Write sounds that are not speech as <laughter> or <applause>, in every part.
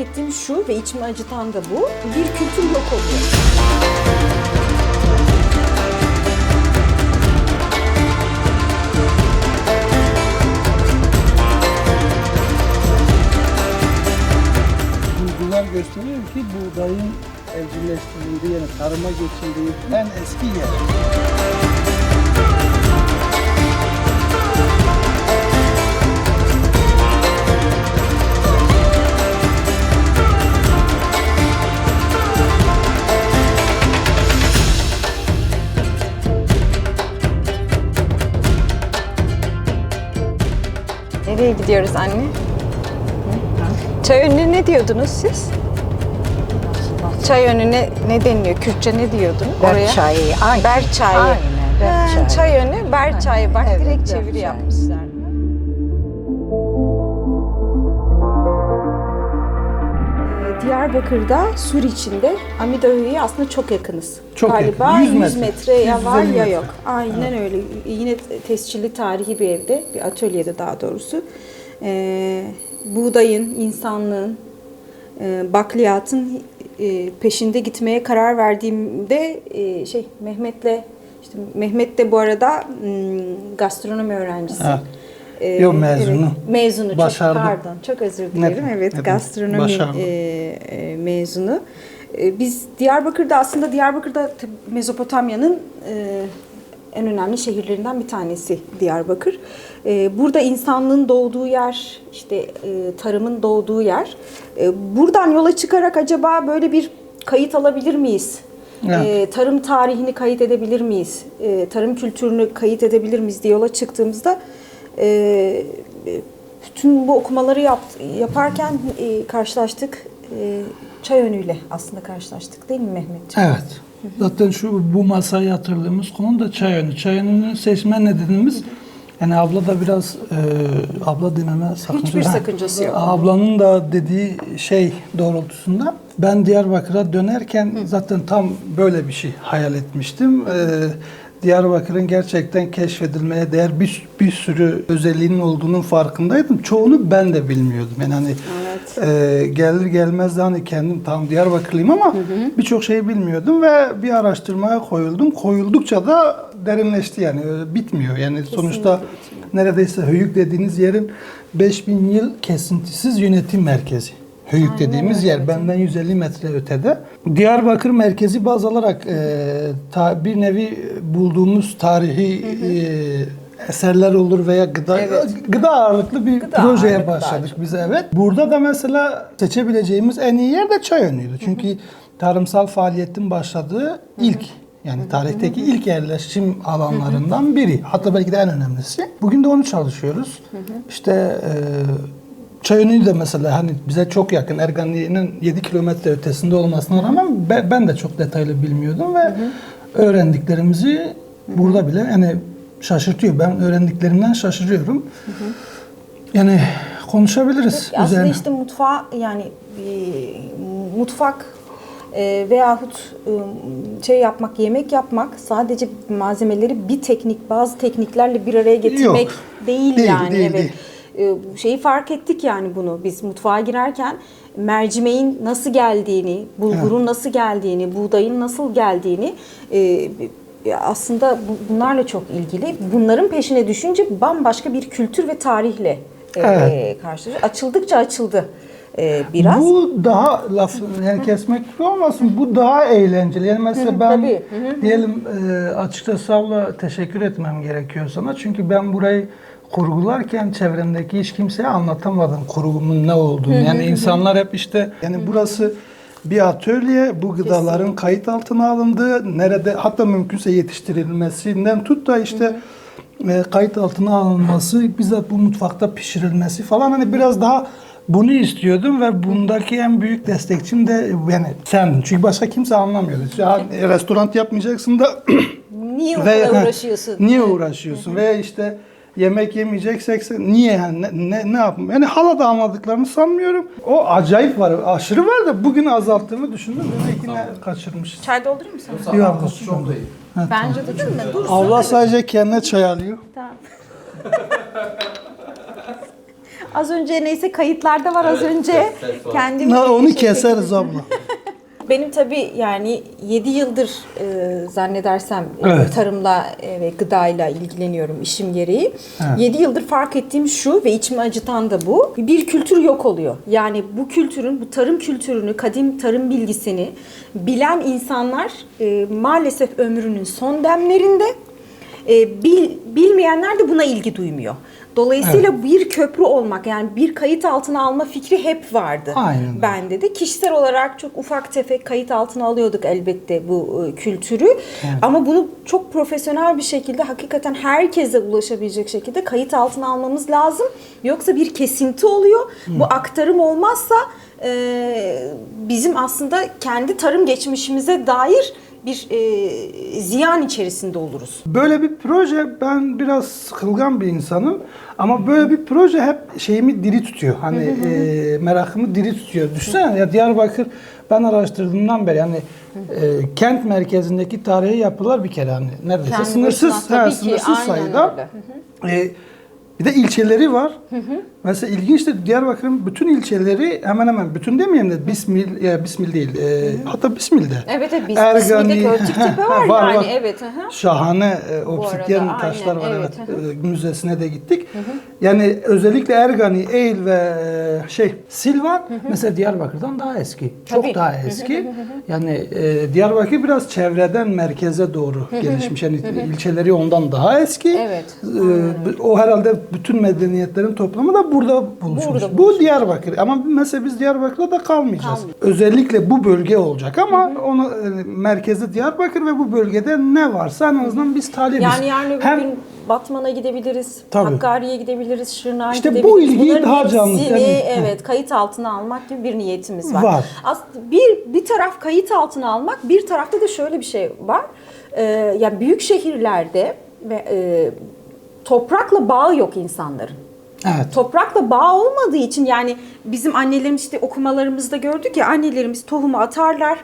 ettiğim şu ve içimi acıtan da bu. Bir kültür yok oluyor. Bulgular gösteriyor ki buğdayın evcilleştirildiği yani tarıma geçildiği en eski yer. Nereye gidiyoruz anne? Çay önüne ne diyordunuz siz? Çay önüne ne deniliyor? Kürtçe ne diyordunuz? Berçayı, aynen. Berçayı. Aynen, Ha, berçayı. çay önü, berçayı. Bak Evet, direkt çeviri berçayı. Diyarbakır'da Sur içinde Amidağ'ya aslında çok yakınız. Çok Galiba yakın, 100 100 metre. metre ya var 150 ya metre. yok. Aynen öyle. Yine tescilli tarihi bir evde, bir atölyede daha doğrusu. Ee, buğdayın, insanlığın, e, bakliyatın e, peşinde gitmeye karar verdiğimde e, şey Mehmet'le işte Mehmet de bu arada m, gastronomi öğrencisi. Ha. Ee, Yok, mezunu. Evet, mezunu. Çok Başardı. pardon. Çok özür dilerim. Ne- evet, ne gastronomi e, e, mezunu. E, biz Diyarbakır'da aslında Diyarbakır'da Mezopotamya'nın e, en önemli şehirlerinden bir tanesi Diyarbakır. E, burada insanlığın doğduğu yer, işte e, tarımın doğduğu yer. E, buradan yola çıkarak acaba böyle bir kayıt alabilir miyiz? Evet. E, tarım tarihini kayıt edebilir miyiz? E, tarım kültürünü kayıt edebilir miyiz diye yola çıktığımızda e, bütün bu okumaları yap, yaparken e, karşılaştık. E, çay önüyle aslında karşılaştık değil mi Mehmetciğim? Evet. Zaten şu bu masayı hatırladığımız konu da çay önü. Çay önünü seçme nedenimiz yani abla da biraz e, abla dememe sakınca. Hiçbir sakıncası yok. Ablanın da dediği şey doğrultusunda ben Diyarbakır'a dönerken zaten tam böyle bir şey hayal etmiştim. E, Diyarbakır'ın gerçekten keşfedilmeye değer bir, bir sürü özelliğinin olduğunun farkındaydım. Çoğunu ben de bilmiyordum. Yani hani e, gelir gelmez de hani kendim tam Diyarbakırlıyım ama birçok şeyi bilmiyordum ve bir araştırmaya koyuldum. Koyuldukça da derinleşti yani bitmiyor. Yani sonuçta neredeyse Höyük dediğiniz yerin 5000 yıl kesintisiz yönetim merkezi. Höyük dediğimiz yer benden 150 metre ötede. Diyarbakır merkezi baz alarak e, ta, bir nevi bulduğumuz tarihi e, eserler olur veya gıda gıda ağırlıklı bir Gıda projeye ağırlıklı başladık biz evet. Burada da mesela seçebileceğimiz en iyi yer de çay önüydü. Çünkü tarımsal faaliyetin başladığı ilk yani tarihteki ilk yerleşim alanlarından biri. Hatta belki de en önemlisi. Bugün de onu çalışıyoruz. İşte e, Çayönü de mesela hani bize çok yakın Ergani'nin 7 kilometre ötesinde olmasına rağmen be- ben de çok detaylı bilmiyordum ve öğrendiklerimizi burada bile yani şaşırtıyor. Ben öğrendiklerimden şaşırıyorum. Yani konuşabiliriz Aslında üzerine. işte mutfağa yani bir mutfak e, veyahut e, şey yapmak, yemek yapmak sadece malzemeleri bir teknik, bazı tekniklerle bir araya getirmek Yok. değil, Değil, yani. değil, evet. E, şeyi fark ettik yani bunu biz mutfağa girerken mercimeğin nasıl geldiğini, bulgurun nasıl geldiğini, buğdayın nasıl geldiğini e, aslında bu- bunlarla çok ilgili. Bunların peşine düşünce bambaşka bir kültür ve tarihle e, Evet. karşı açıldıkça açıldı e, biraz. Bu daha laf yani kesmek olmasın. Bu daha eğlenceli. Yani mesela ben tabii. diyelim e, açıkçası abla teşekkür etmem gerekiyor sana. Çünkü ben burayı kurgularken çevremdeki hiç kimseye anlatamadım kurgumun ne olduğunu. Yani insanlar hep işte yani burası bir atölye, bu gıdaların kayıt altına alındığı, nerede hatta mümkünse yetiştirilmesinden tut da işte e, kayıt altına alınması, bizzat bu mutfakta pişirilmesi falan hani biraz daha bunu istiyordum ve bundaki en büyük destekçim de yani sendin. Çünkü başka kimse anlamıyordu. Ya, restoran yapmayacaksın da Niye <coughs> ve- uğraşıyorsun? Niye uğraşıyorsun? Ve işte yemek yemeyeceksek niye yani ne, ne, ne yapayım? Yani hala da anladıklarını sanmıyorum. O acayip var, aşırı var da bugün azalttığımı düşündüm. Demek ki ne kaçırmışız. Çay doldurayım mı sana? Yok abla, çok değil. Bence de değil mi? Dursun. Allah sadece kendine çay alıyor. Tamam. Az önce neyse kayıtlarda var az önce. ses var. Kendim Na, onu keseriz abla. <laughs> Benim tabii yani 7 yıldır e, zannedersem e, Evet. tarımla e, ve gıdayla ilgileniyorum işim gereği. Evet. 7 yıldır fark ettiğim şu ve içimi acıtan da bu. Bir kültür yok oluyor. Yani bu kültürün, bu tarım kültürünü, kadim tarım bilgisini bilen insanlar e, maalesef ömrünün son demlerinde e, bil, bilmeyenler de buna ilgi duymuyor. Dolayısıyla bir köprü olmak yani bir kayıt altına alma fikri hep vardı. Aynen. Bende de kişisel olarak çok ufak tefek kayıt altına alıyorduk elbette bu e, kültürü. Ama bunu çok profesyonel bir şekilde hakikaten herkese ulaşabilecek şekilde kayıt altına almamız lazım. Yoksa bir kesinti oluyor. Bu aktarım olmazsa e, bizim aslında kendi tarım geçmişimize dair bir e, ziyan içerisinde oluruz. Böyle bir proje ben biraz sıkılgan bir insanım ama böyle bir proje hep şeyimi diri tutuyor. Hani e, merakımı diri tutuyor. Düşünsene ya Diyarbakır ben araştırdığımdan beri yani e, kent merkezindeki tarihi yapılar bir kere hani neredeyse Kendi sınırsız, başına tabii ha, ki, sınırsız aynen sayıda. öyle. E, bir de ilçeleri var. Mesela ilginçtir Diyarbakır'ın bütün ilçeleri hemen hemen bütün demeyeyim de Bismil ya Bismil değil. e, hatta Bismil'de. Evet, evet, Bis- Ergani- Bismil'de Kölçüktepe <laughs> var yani, evet, hı hı. Şahane e, obsidyen taşlar aynen, var evet, evet. E, Müzesine de gittik. Yani özellikle Ergani, Eğil ve e, şey Silvan mesela Diyarbakır'dan daha eski. Çok Tabii. daha eski. yani e, Diyarbakır biraz çevreden merkeze doğru gelişmiş. Yani ilçeleri ondan daha eski. Evet, E, o herhalde bütün medeniyetlerin toplamı da burada buluşmuş. Burada Bu Diyarbakır ama mesela biz Diyarbakır'da da kalmayacağız. Özellikle bu bölge olacak ama onu e, merkezi Diyarbakır ve bu bölgede ne varsa en azından biz talibiz. Yani yarın öbür Hem gün Batman'a gidebiliriz, Tabii. Hakkari'ye gidebiliriz, Şırnak'a İşte bu gidebiliriz. ilgiyi Bunların daha canlı, hepsini, evet kayıt altına almak gibi bir niyetimiz var. Var. Aslında bir bir taraf kayıt altına almak, bir tarafta da şöyle bir şey var. Ee, yani büyük şehirlerde ve e, toprakla bağı yok insanların. Evet. Toprakla bağ olmadığı için yani bizim annelerimiz işte okumalarımızda gördük ya annelerimiz tohumu atarlar.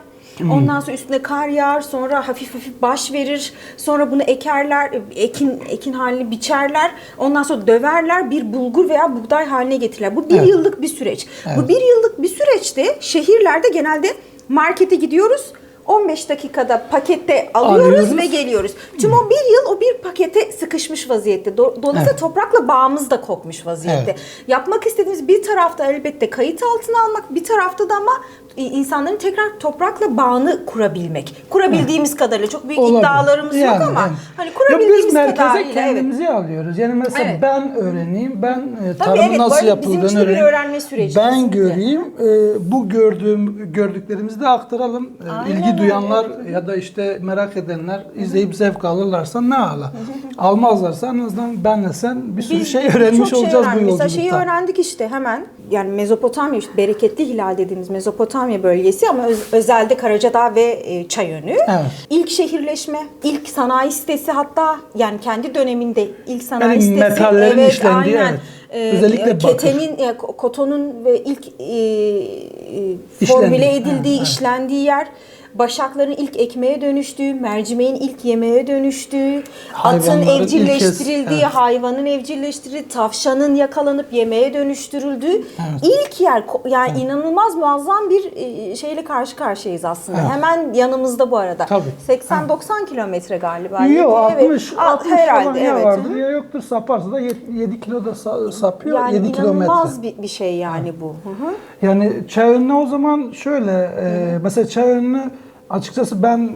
Ondan sonra üstüne kar yağar, sonra hafif hafif baş verir. Sonra bunu ekerler, ekin ekin halini biçerler. Ondan sonra döverler, bir bulgur veya buğday haline getirirler. Bu bir Evet. yıllık bir süreç. Evet. Bu bir yıllık bir süreçte şehirlerde genelde markete gidiyoruz. 15 dakikada pakette alıyoruz, Alıyoruz. ve geliyoruz. Tüm o bir yıl o bir pakete sıkışmış vaziyette. Do- Dolayısıyla Evet. toprakla bağımız da kopmuş vaziyette. Evet. Yapmak istediğimiz bir tarafta elbette kayıt altına almak, bir tarafta da ama insanların tekrar toprakla bağını kurabilmek. Kurabildiğimiz kadarıyla çok büyük Olabilir. iddialarımız yok Yani, ama yani. hani kurabildiğimiz biz merkeze kadarıyla evet. kendimizi alıyoruz. Yani mesela Evet. ben öğreneyim, ben e, tarımın evet, nasıl yapıldığını de bir öğreneyim. öğrenme süreci Ben kesinlikle. göreyim, e, bu gördüğüm gördüklerimizi de aktaralım. E, Aynen İlgi duyanlar ya da işte merak edenler izleyip zevk alırlarsa ne ala. Almazlarsa en azından benle sen bir sürü Biz şey öğrenmiş şey olacağız bu öğrendik. yolculukta. Mesela şeyi öğrendik işte hemen yani Mezopotamya işte bereketli hilal dediğimiz Mezopotamya bölgesi ama öz- özelde Karacadağ ve e, Çayönü. Evet. İlk şehirleşme, ilk sanayi sitesi hatta yani kendi döneminde ilk sanayi Yani sitesi. metallerin işlendiği, evet. E, Özellikle bakır. ketenin, ko- kotonun ve ilk e, e, formüle edildiği, evet. işlendiği yer. Başakların ilk ekmeğe dönüştüğü, mercimeğin ilk yemeğe dönüştüğü, atın evcilleştirildiği, evet. hayvanın evcilleştirildiği, tavşanın yakalanıp yemeğe dönüştürüldüğü Evet. ilk yer. Yani inanılmaz muazzam bir e, şeyle karşı karşıyayız aslında. Evet. Hemen yanımızda bu arada. Tabii. 80-90 kilometre galiba. Yok Evet. 60, Aa, 60 falan herhalde ya evet. vardır ya yoktur saparsa da 7 kilo da sa- sapıyor Yani 7 kilometre. inanılmaz bir, bir şey yani bu. Hı hı. Yani çay önüne o zaman şöyle e, mesela çay önünü açıkçası ben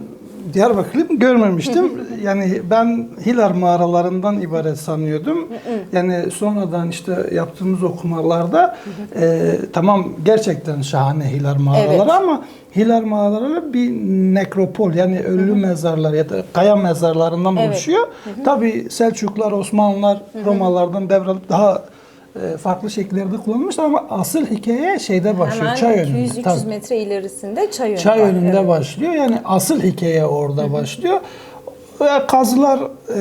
Diyarbakır'ı görmemiştim. yani ben Hilar mağaralarından ibaret sanıyordum. yani sonradan işte yaptığımız okumalarda e, tamam gerçekten şahane Hilar mağaraları Evet. ama Hilar mağaraları bir nekropol yani ölü mezarlar ya da kaya mezarlarından oluşuyor. Tabii Selçuklar, Osmanlılar, Romalılardan devralıp daha farklı şekillerde kullanılmışlar ama asıl hikaye şeyde başlıyor. Hemen çay önünde. 200-300 Tabii. metre ilerisinde çay önü Çay önünde Evet. başlıyor. Yani asıl hikaye orada başlıyor. Ve kazılar e,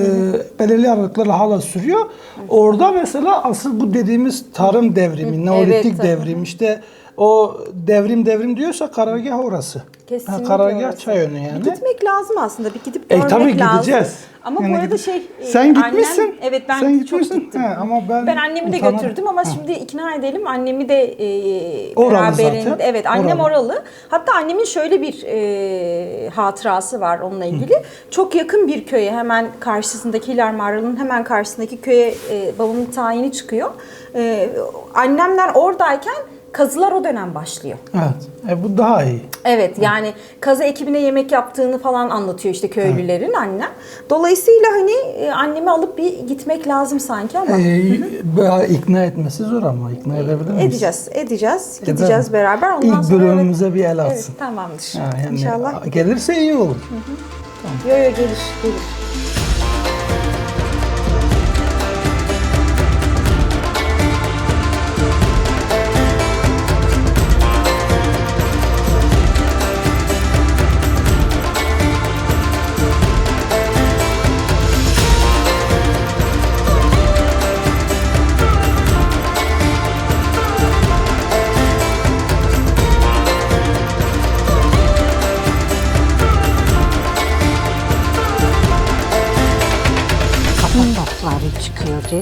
belirli aralıklarla hala sürüyor. Orada mesela asıl bu dediğimiz tarım devrimi, neolitik tabii. devrim işte o devrim devrim diyorsa karargah orası. Kesinlikle karargah orası. çay önü yani. Bir gitmek lazım aslında. Bir gidip E, görmek tabii lazım. gideceğiz. Ama Yani bu arada şey e, Sen gitmişsin. Annem, evet ben Sen çok gitmişsin. gittim. He, ama ben annemi de götürdüm ama Ha. şimdi ikna edelim annemi de e, Oralı beraberinde. zaten. Evet annem Oralı. oralı. Hatta annemin şöyle bir e, hatırası var onunla ilgili. Çok yakın bir köye hemen karşısındaki Hilar Mağaralı'nın hemen karşısındaki köye e, babamın tayini çıkıyor. E, annemler oradayken kazılar o dönem başlıyor. Evet. E, bu daha iyi. Evet yani kazı ekibine yemek yaptığını falan anlatıyor işte köylülerin annem. Dolayısıyla hani e, annemi alıp bir gitmek lazım sanki ama E, bayağı ikna etmesi zor ama ikna edebilir miyiz? edeceğiz, edeceğiz, Edelim. gideceğiz beraber. Ondan İlk sonra bölümümüze bir el evet, atsın. evet, tamamdır. Ha, yani İnşallah. Gelirse iyi olur. Yo yo gelir, gelir.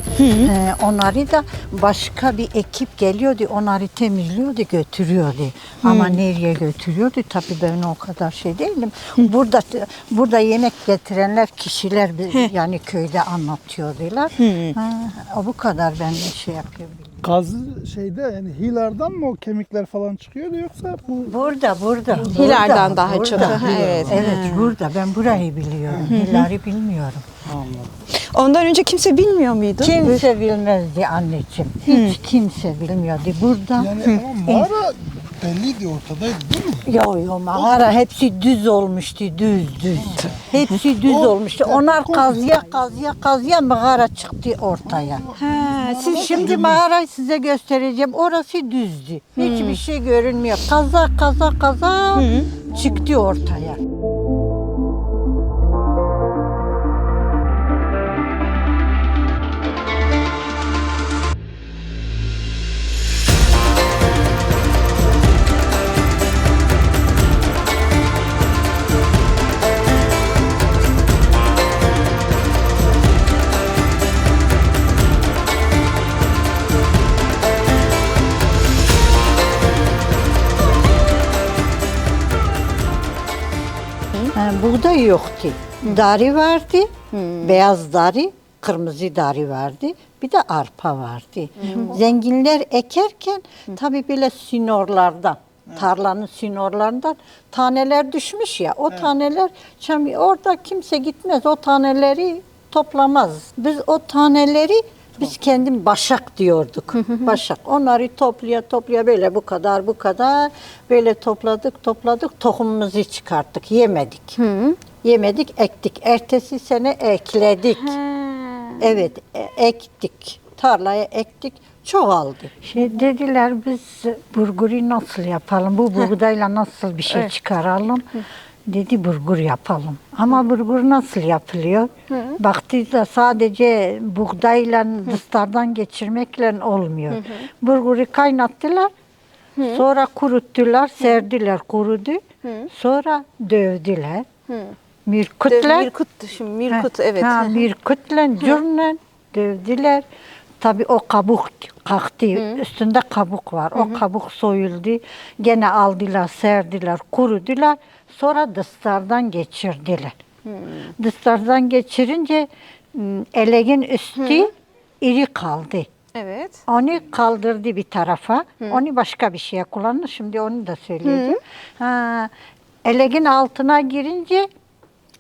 Çıkıyordu. Ee, onları da başka bir ekip geliyordu. Onları temizliyordu, götürüyordu. Ama nereye götürüyordu? Tabii ben o kadar şey değilim. Burada burada yemek getirenler kişiler bi- yani köyde anlatıyordular. Ha, o bu kadar ben şey yapıyorum. Kazı şeyde yani hilardan mı o kemikler falan çıkıyordu yoksa bu Burada, burada. Burada, daha burada. çok. Ha, evet. Evet, burada. Ben burayı biliyorum. Hilal'i bilmiyorum. Ondan önce kimse bilmiyor muydu? Kimse bilmezdi anneciğim. Hiç kimse bilmiyordu. Burada yani ama mağara belliydi ortadaydı değil mi? Yo yo mağara hepsi düz olmuştu düz düz. Hepsi düz olmuştu. Onlar kazıya kazıya kazıya mağara çıktı ortaya. Siz şimdi mağarayı size göstereceğim. Orası düzdü. Hiçbir şey görünmüyor. Kaza kaza kaza çıktı ortaya. Buğday yoktu. Dari vardı. Beyaz dari, kırmızı dari vardı. Bir de arpa vardı. Zenginler ekerken tabii böyle sinorlardan, tarlanın sinorlarından taneler düşmüş ya. O taneler çam orada kimse gitmez. O taneleri toplamaz. Biz o taneleri biz kendim başak diyorduk. başak. Onları toplaya toplaya böyle bu kadar bu kadar böyle topladık topladık tohumumuzu çıkarttık. Yemedik. Yemedik ektik. Ertesi sene ekledik. Evet e- ektik. Tarlaya ektik. Çoğaldı. Şey dediler biz burguri nasıl yapalım? Bu buğdayla nasıl bir şey çıkaralım? Dedi burgur yapalım. Ama burgur nasıl yapılıyor? Baktı da sadece buğdayla dıstardan geçirmekle olmuyor. Burguru kaynattılar. Sonra kuruttular, serdiler, kurudu. Sonra dövdüler. Mirkutlar. Mirkut, şimdi Mirkut Ha, evet. Ha, Mirkut'la cürle dövdüler. Tabii o kabuk kalktı. Üstünde kabuk var. O kabuk soyuldu. Gene aldılar, serdiler, kurudular. Sonra dıstardan geçirdiler. Dıstardan geçirince m, eleğin üstü iri kaldı. Evet. Onu kaldırdı bir tarafa. Onu başka bir şeye kullandı. Şimdi onu da söyleyeceğim. Ha, eleğin altına girince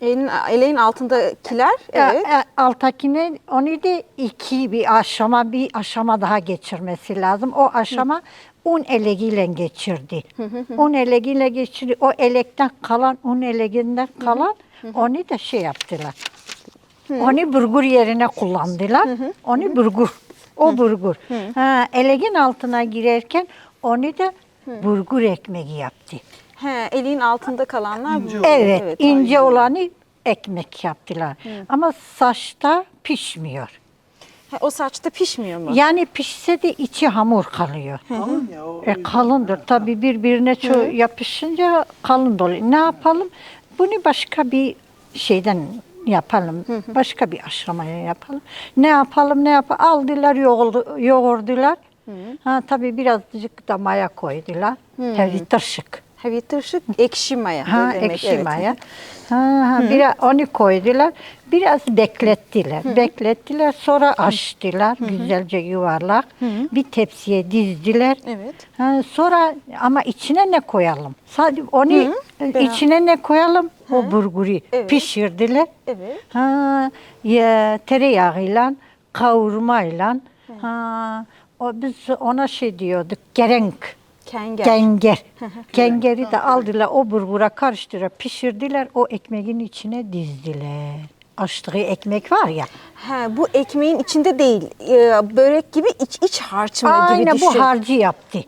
Elin, eleğin altındakiler evet. e, e, alttakine onu da iki bir aşama bir aşama daha geçirmesi lazım. O aşama un eleğiyle geçirdi. un eleğiyle geçirdi. O elekten kalan un eleğinden kalan onu da şey yaptılar. Onu burgur yerine kullandılar. Onu burgur. O burgur. Ha, eleğin altına girerken onu da burgur ekmeği yaptı. He, eliğin altında kalanlar bu. Evet, ince aynen. olanı ekmek yaptılar. Ama saçta pişmiyor. Ha, O saçta pişmiyor mu? Yani pişse de içi hamur kalıyor. Kalın ya o. E, kalındır tabii birbirine çok yapışınca kalın oluyor. Ne yapalım? Bunu başka bir şeyden yapalım. Başka bir aşamaya yapalım. Ne yapalım ne yapalım? Aldılar yoğurdu, yoğurdular. Ha, tabii birazcık da maya koydular. Tabii tırşık. Heavy tırşık ekşi maya. Ha, demek, ekşi evet. maya. Ha, ha, biraz onu koydular. Biraz beklettiler. Beklettiler. Sonra açtılar. Güzelce yuvarlak. Bir tepsiye dizdiler. Evet. Ha, sonra ama içine ne koyalım? Sadece onu e, içine ne koyalım? O burguri Evet. pişirdiler. Evet. Ha, ya, tereyağıyla, kavurmayla. Ha, o biz ona şey diyorduk. Gerenk. Kenger. Kenger. <laughs> Kengeri de aldılar o burgura karıştırıp pişirdiler. O ekmeğin içine dizdiler. Açtığı ekmek var ya. Ha, bu ekmeğin içinde değil. e, börek gibi iç iç gibi Aynen düşün. bu harcı yaptı.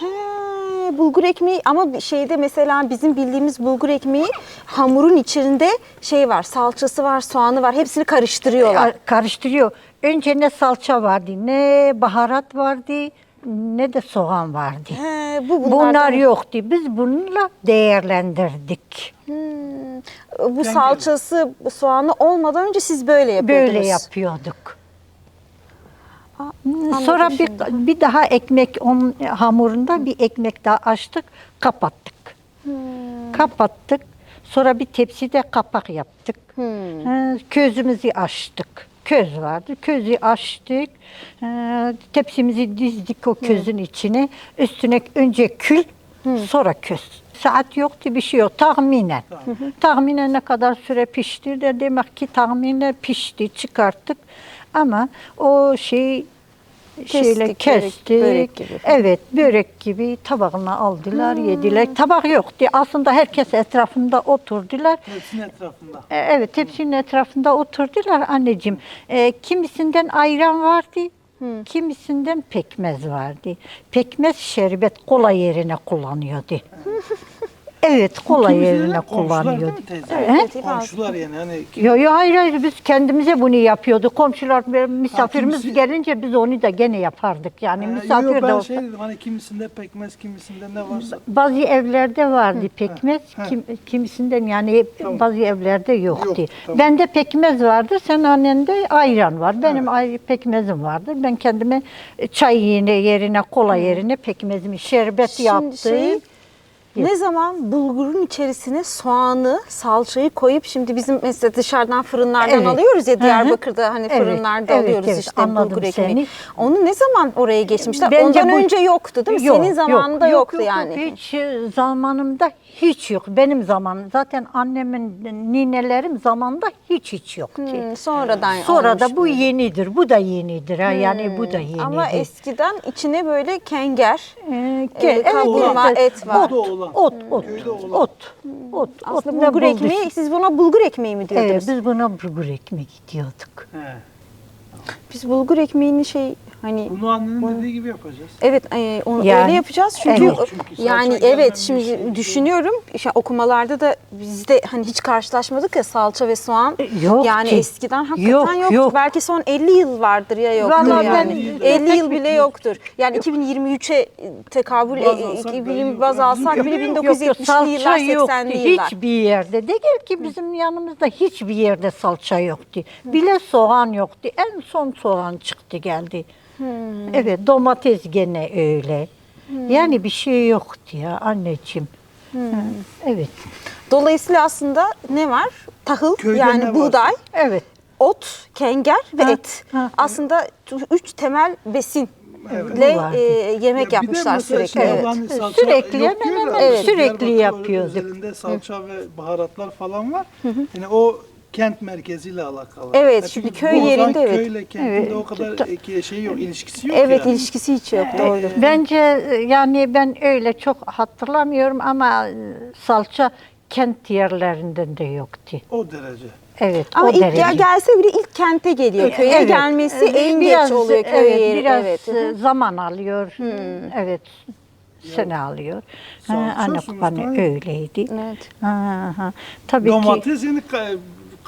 He, bulgur ekmeği ama şeyde mesela bizim bildiğimiz bulgur ekmeği hamurun içinde şey var, salçası var, soğanı var. Hepsini karıştırıyorlar. Ka- Karıştırıyor. Önce ne salça vardı, ne baharat vardı, ne de soğan vardı. He, bu Bunlar yoktu. Biz bununla değerlendirdik. Hmm, bu salçası, soğanı olmadan önce siz böyle yapıyordunuz. Böyle yapıyorduk. Sonra bir, bir daha ekmek onun hamurunda bir ekmek daha açtık, kapattık. Hmm. Kapattık. Sonra bir tepside kapak yaptık. Hmm. Közümüzü açtık. Köz vardı. Közü açtık. Ee, Tepsimizi dizdik o közün içine. Üstüne önce kül, sonra köz. Saat yoktu bir şey yok. Tahminen. Tahminen ne kadar süre pişti de demek ki tahminen pişti. Çıkarttık. Ama o şey şeyle Kestik, börek- kestik. börek gibi. Evet, börek gibi tabağına aldılar, yediler. Tabak yoktu. Aslında herkes etrafında oturdular. Hepsinin etrafında. E, Evet, hepsinin etrafında oturdular anneciğim. E, kimisinden ayran vardı, kimisinden pekmez vardı. Pekmez şerbet kola yerine kullanıyordu. <laughs> evet, kola Kimisi de yerine komşular değil kullanıyordu. mi teyze? Evet. Komşular yani hani Yo yo hayır hayır biz kendimize bunu yapıyorduk. Komşular misafirimiz kimisi- gelince biz onu da gene yapardık. Yani Ee, misafir yok, de ben olsa. şey dedim hani kimisinde pekmez kimisinde ne varsa. Bazı evlerde vardı pekmez, ha. kim, kimisinden yani bazı evlerde yoktu. Yok, tamam. Bende pekmez vardı, sen annende ayran var. Benim ay pekmezim vardı. Ben kendime çay yerine, yerine kola yerine pekmezimi şerbet Şimdi yaptım. şey, ne zaman bulgurun içerisine soğanı, salçayı koyup şimdi bizim mesela dışarıdan fırınlardan Evet. alıyoruz ya. Diyarbakır'da hani Evet, fırınlarda evet, alıyoruz evet, işte anladım bulgur ekmeği. seni. Onu ne zaman oraya geçmişler? Bence Ondan bu- önce yoktu değil mi? Yok, Senin zamanında yok, yoktu yok, yani. Yok, hiç e, zamanımda hiç yok. Benim zamanım zaten annemin ninelerim zamanında hiç hiç yoktu. Hmm, sonradan Sonra da bu böyle. yenidir. Bu da yenidir. Ha. Yani bu da yenidir. Ama eskiden içine böyle kenger, Ee, Evet, kavurma, et var. Ot, ot, ot, ot, ot, ot. aslında ne bulgur ekmeği, siz buna bulgur ekmeği mi diyordunuz? Evet, biz buna bulgur ekmeği diyorduk. He. Biz bulgur ekmeğini şey hani Bunu annenin dediği gibi yapacağız. Evet, e, onu Yani, öyle yapacağız çünkü, evet. Çünkü yani evet şey şimdi değil. düşünüyorum işte okumalarda da bizde hani hiç karşılaşmadık ya salça ve soğan. E, yok yani ki. eskiden hakikaten Yok, yoktu. yok. Belki son 50 yıl vardır ya yoktur Vallahi yani. ben- 50 yıl bile yoktur. Yani 2023'e tekabül Baz e, alsak 2000 belki baz alsak bile yok, yok, 1970'li yıllar, 80'li yıllar. Hiçbir yerde. De gel ki bizim yanımızda hiçbir yerde salça yoktu. Bile soğan yoktu. En son soğan çıktı geldi. Hmm. Evet domates gene öyle. Yani bir şey yoktu ya anneciğim. Hmm. Evet. Dolayısıyla aslında ne var? Tahıl Köyde yani buğday, Evet. ot, kenger ve Ha, et. ha. Aslında üç temel besin Evet. vardı. e, yemek Ya bir de yapmışlar mesela sürekli. şey Evet. hani Sürekli hemen mesela sürekli yapıyorduk. Özelinde salça ve baharatlar falan var. Yani o kent merkeziyle alakalı. Evet, Ya şimdi çünkü köy Bozan yerinde evet. Köyle kentinde Evet. o kadar e, şey yok, ilişkisi yok Evet ya. ilişkisi hiç yok doğru. Bence e, yani ben öyle çok hatırlamıyorum ama e, salça kent yerlerinden de yoktu. O derece. Evet Ama o ilk derece. gel- gelse bile ilk kente geliyor. Köye Evet. gelmesi Ee, en biraz, geç oluyor köy evet, yeri. Biraz evet. e, zaman alıyor. Evet. Sene alıyor. Ha, Salça anne sonuçta öyleydi. Evet. Ha, ha. Tabii ki Domates yani ka-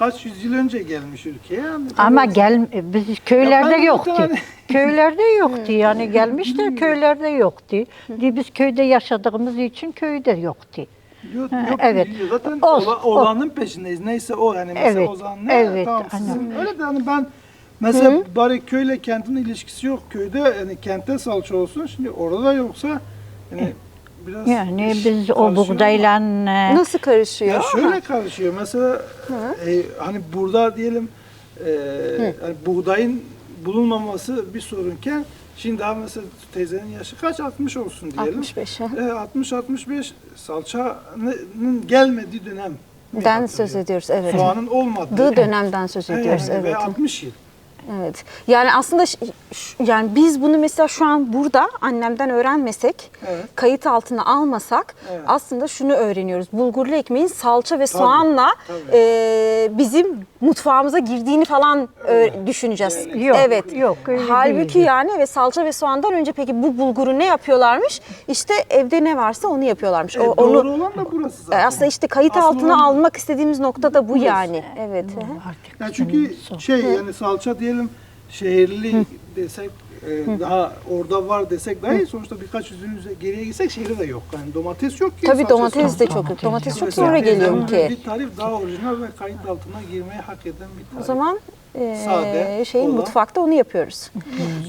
kaç yüzyıl önce gelmiş ülkeye. Yani Ama gel biz köylerde Ya ben yoktu. zaten- köylerde yoktu <laughs> yani gelmiş de köylerde yoktu. Biz köyde yaşadığımız için köyde yoktu. Yok, Ha, yok, evet. Zaten Olsun, ola- olanın peşindeyiz. Neyse o yani mesela Evet, o zaman ne? evet, tamam, aynen. sizin, öyle de hani ben mesela bari köyle kentin ilişkisi yok. Köyde yani kente salça olsun. Şimdi orada da yoksa yani biraz Yani iş biz o karışıyor buğdayla e, Nasıl karışıyor? Ya şöyle karışıyor. Mesela e, hani burada diyelim e, hani buğdayın bulunmaması bir sorunken şimdi daha mesela teyzenin yaşı kaç 60 olsun diyelim. 65, ha. E, 60 65 salçanın gelmediği dönem. Den söz ediyoruz evet. Soğanın olmadığı. Dığı dönemden söz ediyoruz yani evet. Ve 60 yıl. Evet. Yani aslında yani biz bunu mesela şu an burada annemden öğrenmesek, Evet. kayıt altına almasak Evet. aslında şunu öğreniyoruz. Bulgurlu ekmeğin salça ve soğanla tabii. e, bizim mutfağımıza girdiğini falan ö- düşüneceğiz. Yani- Yok, evet. yok, öyle Halbuki değil. yani ve salça ve soğandan önce peki bu bulguru ne yapıyorlarmış? İşte evde ne varsa onu yapıyorlarmış. E, O, doğru onu olan da burası e, zaten. aslında işte kayıt Asıl altına almak istediğimiz nokta da bu yani. Evet. hı artık çünkü şey yani salça diyelim şehirli desek e, daha orada var desek daha iyi. Sonuçta birkaç yüzyıl üze- geriye gitsek şehri de yok. Yani domates yok ki. Tabii domates de çok yok. Domates çok sonra geliyor ki. Bir tarif daha orijinal ve kayıt altına girmeyi hak eden bir tarif. O zaman e, Sade, şey olan. mutfakta onu yapıyoruz.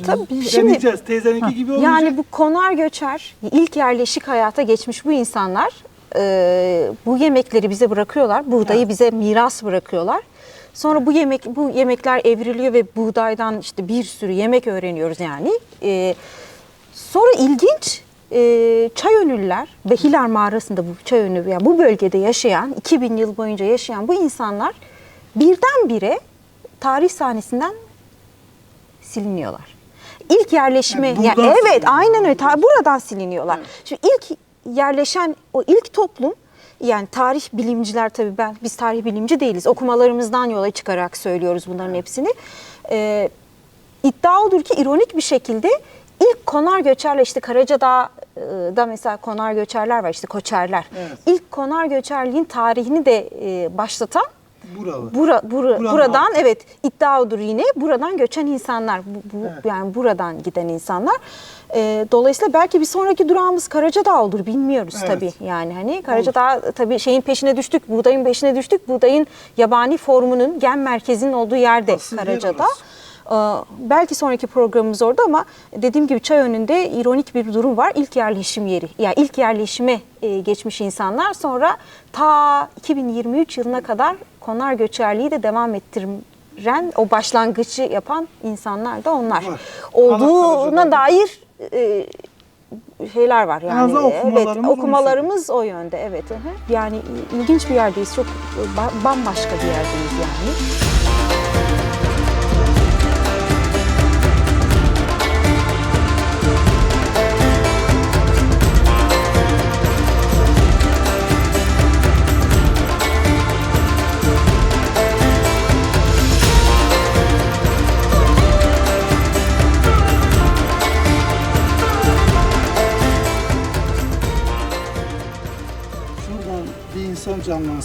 Tabii şimdi Deneyeceğiz. Teyzeninki gibi olmayacak. yani bu konar göçer ilk yerleşik hayata geçmiş bu insanlar e, bu yemekleri bize bırakıyorlar. Buğdayı bize miras bırakıyorlar. Sonra bu yemek bu yemekler evriliyor ve buğdaydan işte bir sürü yemek öğreniyoruz yani. E, sonra ilginç e, Çayönüller ve Hilar mağarasında bu Çayönü yani bu bölgede yaşayan 2000 yıl boyunca yaşayan bu insanlar birdenbire tarih sahnesinden siliniyorlar. İlk yerleşme Yani yani evet aynen öyle ta- buradan siliniyorlar. Şimdi ilk yerleşen o ilk toplum yani tarih bilimciler tabii ben biz tarih bilimci değiliz. Okumalarımızdan yola çıkarak söylüyoruz bunların hepsini. Ee, iddia odur ki ironik bir şekilde ilk konar göçerler işte Karacadağ'da mesela konar göçerler var işte koçerler. Evet. İlk konar göçerliğin tarihini de e, başlatan Buralı. Bura, bura- Buradan buradan halk. evet iddia odur yine buradan göçen insanlar bu, bu- Evet. yani buradan giden insanlar. Ee, dolayısıyla belki bir sonraki durağımız Karacadağ olur bilmiyoruz Evet. tabii yani hani Karacadağ tabii şeyin peşine düştük buğdayın peşine düştük buğdayın yabani formunun gen merkezinin olduğu yerde Asıl yer Karacadağ. orası. Ee, belki sonraki programımız orada ama dediğim gibi çay önünde ironik bir durum var. İlk yerleşim yeri. Yani ilk yerleşime e, geçmiş insanlar sonra ta 2023 yılına kadar konar göçerliği de devam ettiren o başlangıcı yapan insanlar da onlar. Olduğuna dair e, şeyler var yani. azından evet, okumalarımız okumalarımız o yönde evet. Yani ilginç bir yerdeyiz. Çok ba- bambaşka bir yerdeyiz yani.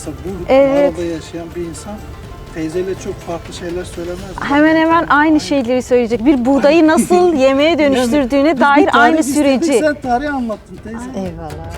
Canlansa, bu Evet. mağarada yaşayan bir insan teyzeyle çok farklı şeyler söylemez. mi? Hemen hemen aynı şeyleri söyleyecek. Bir buğdayı nasıl <laughs> yemeğe dönüştürdüğüne Biz bir dair tarih aynı istedik, süreci. Sen tarih anlattın teyze. eyvallah.